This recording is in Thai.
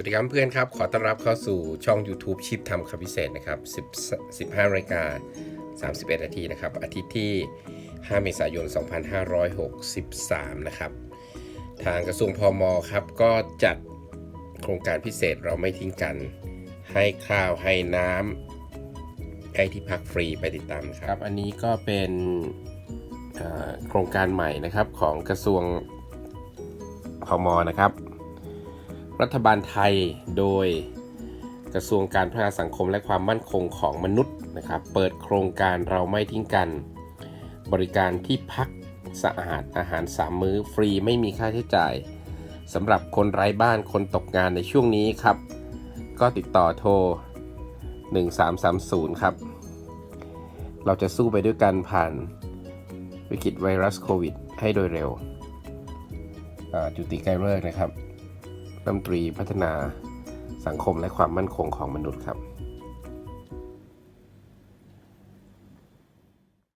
วัสดีครับเพื่อนครับ ขอต้อนรับเข้าสู่ช่อง YouTube ชิปทำคำพิเศษนะครับ10 15นาฬิการ31 นาทีนะครับ อาทิตย์ที่ 5 เมษายน 2563 นะครับ ทางกระทรวงพมครับ ก็จัดโครงการพิเศษเราไม่ทิ้งกัน ให้ข้าวให้น้ำให้ที่พักฟรีไปติดตามครับ อันนี้ก็เป็นโครงการใหม่นะครับของกระทรวงพมนะครับ รัฐบาลไทยโดยกระทรวงการพัฒนาสังคมและความมั่นคงของมนุษย์นะครับ เปิดโครงการเราไม่ทิ้งกัน บริการที่พักสะอาดอาหาร3มื้อฟรีไม่มีค่าใช้จ่ายสำหรับคนไร้บ้านคนตกงานในช่วงนี้ครับ ก็ติดต่อโทร 1330 ครับ เราจะสู้ไปด้วยกันผ่านวิกฤตไวรัสโควิดให้โดยเร็วจุติไกรเลิกนะครับ รัฐมนตรีพัฒนาสังคมและความมั่นคงของมนุษย์ครับ